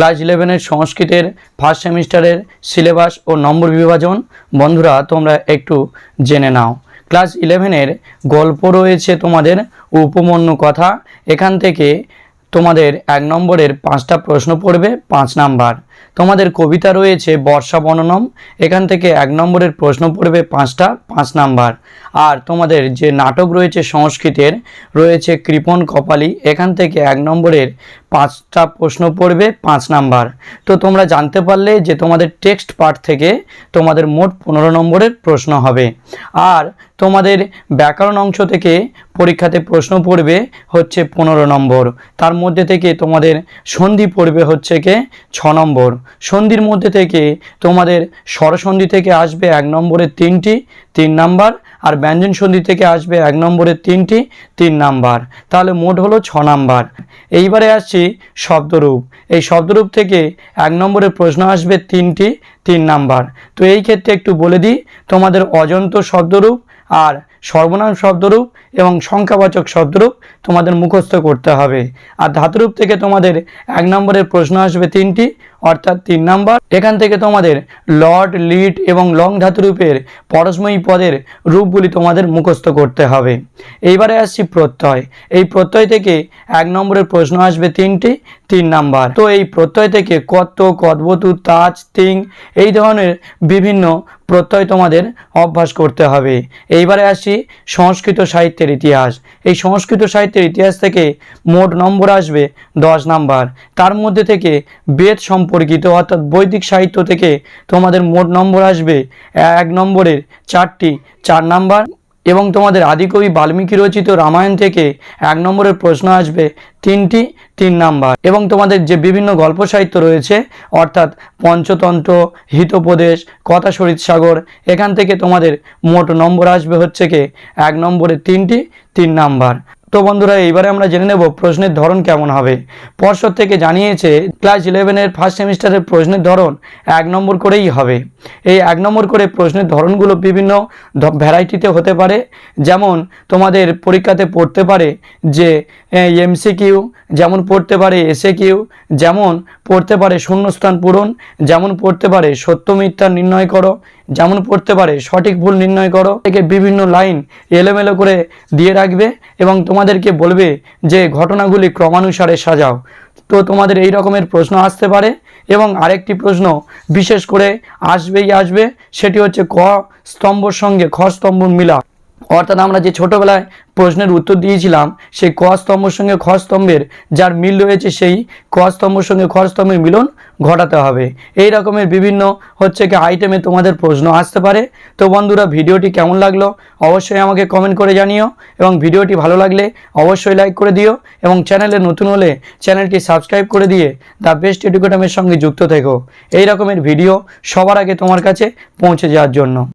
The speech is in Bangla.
ক্লাস ইলেভেনের সংস্কৃতের, ফার্স্ট সেমিস্টারের সিলেবাস ও নম্বর বিভাজন। বন্ধুরা, তোমরা একটু জেনে নাও। ক্লাস ইলেভেনের গল্প রয়েছে তোমাদের উপমন্য কথা। এখান থেকে তোমাদের এক নম্বরের পাঁচটা প্রশ্ন পড়বে, পাঁচ নাম্বার। তোমাদের কবিতা রয়েছে বর্ষা বননম। এখান থেকে এক নম্বরের প্রশ্ন পড়বে পাঁচটা, পাঁচ নাম্বার। আর তোমাদের যে নাটক রয়েছে সংস্কৃতের, রয়েছে কৃপণ কপালি। এখান থেকে এক নম্বরের পাঁচটা প্রশ্ন পড়বে পাঁচ নাম্বার। তো তোমরা জানতে পারলে যে তোমাদের টেক্সট পার্ট থেকে তোমাদের মোট পনেরো নম্বরের প্রশ্ন হবে। আর তোমাদের ব্যাকরণ অংশ থেকে পরীক্ষাতে প্রশ্ন পড়বে হচ্ছে পনেরো নম্বর। তার মধ্যে থেকে তোমাদের সন্ধি পড়বে হচ্ছে কে ছ নম্বর। সন্ধির মধ্যে থেকে তোমাদের স্বরসন্ধি থেকে আসবে এক নম্বরের তিনটি, তিন নাম্বার, আর ব্যঞ্জন সন্ধি থেকে আসবে এক নম্বরের তিনটি, তিন নাম্বার। তাহলে মোট হলো ছ নাম্বার। এইবারে আসছি শব্দরূপ। এই শব্দরূপ থেকে এক নম্বরের প্রশ্ন আসবে তিনটি, তিন নাম্বার। তো এই ক্ষেত্রে একটু বলে দিই, তোমাদের অজন্ত শব্দরূপ আর সর্বনাম শব্দরূপ এবং সংখ্যাবাচক শব্দরূপ তোমাদের মুখস্থ করতে হবে। আর ধাতুরূপ থেকে তোমাদের এক নম্বরের প্রশ্ন আসবে তিনটি অর্থাৎ তিন নাম্বার। এখান থেকে তোমাদের লর্ড, লিড এবং লং ধাতুরূপের পরস্ময়ী পদের রূপগুলি তোমাদের মুখস্থ করতে হবে। এইবারে আসছি প্রত্যয়। এই প্রত্যয় থেকে এক নম্বরের প্রশ্ন আসবে তিনটি, তিন নাম্বার। তো এই প্রত্যয় থেকে কত কদবতু, তাজ, তিং এই ধরনের বিভিন্ন প্রত্যয় তোমাদের অভ্যাস করতে হবে। এইবারে আসি সংস্কৃত সাহিত্যের ইতিহাস। এই সংস্কৃত সাহিত্যের ইতিহাস থেকে মোট নম্বর আসবে দশ নাম্বার। তার মধ্যে থেকে বেদ সম্পর্কিত অর্থাৎ বৈদিক সাহিত্য থেকে তোমাদের মোট নম্বর আসবে এক নম্বরের চারটি, চার নাম্বার, এবং তোমাদের আদিকবি বাল্মীকি রচিত রামায়ণ থেকে এক নম্বরের প্রশ্ন আসবে, তিনটি, তিন নাম্বার। এবং তোমাদের যে বিভিন্ন গল্প সাহিত্য রয়েছে, অর্থাৎ পঞ্চতন্ত্র, হিতোপদেশ, কথা সরিত সাগর, এখান থেকে তোমাদের মোট নম্বর আসবে হচ্ছে কি? এক নম্বরে তিনটি, তিন নাম্বার। তো বন্ধুরা, এইবারে আমরা জেনে নেব প্রশ্নের ধরন কেমন হবে। পর্ষদ থেকে জানিয়েছে, ক্লাস ইলেভেনের ফার্স্ট সেমিস্টারের প্রশ্নের ধরন এক নম্বর করেই হবে। এই এক নম্বর করে প্রশ্নের ধরনগুলো বিভিন্ন ভ্যারাইটিতে হতে পারে। যেমন, তোমাদের পরীক্ষাতে পড়তে পারে যে এমসিকিউ যেমন পড়তে পারে এসে কিউ যেমন পড়তে পারে শূন্যস্থান পূরণ, যেমন পড়তে পারে সত্য মিথ্যা নির্ণয় করো যেমন পড়তে পারে, সঠিক ভুল নির্ণয় করো। একে বিভিন্ন লাইন এলোমেলো করে দিয়ে রাখবে এবং তোমাদেরকে বলবে যে ঘটনাগুলি ক্রমানুসারে সাজাও। তো তোমাদের এই রকমের প্রশ্ন আসতে পারে এবং আরেকটি প্রশ্ন বিশেষ করে আসবেই আসবে, সেটি হচ্ছে ক স্তম্ভর সঙ্গে খ স্তম্ভ মিলা অর্থাৎ আমরা যে ছোটোবেলায় প্রশ্নের উত্তর দিয়েছিলাম, সেই ক স্তম্ভের সঙ্গে খ স্তম্ভের যার মিল রয়েছে, সেই ক স্তম্ভের সঙ্গে খ স্তম্ভের মিলন ঘটাতে হবে। এই রকমের বিভিন্ন হচ্ছে কি আইটেমে তোমাদের প্রশ্ন আসতে পারে। তো বন্ধুরা, ভিডিওটি কেমন লাগল অবশ্যই আমাকে কমেন্ট করে জানিও এবং ভিডিওটি ভালো লাগলে অবশ্যই লাইক করে দিও এবং চ্যানেলে নতুন হলে চ্যানেলটি সাবস্ক্রাইব করে দিয়ে দ্য বেস্ট এডুকেটামের সঙ্গে যুক্ত থেকো। এই রকমের ভিডিও সবার আগে তোমার কাছে পৌঁছে যাওয়ার জন্য।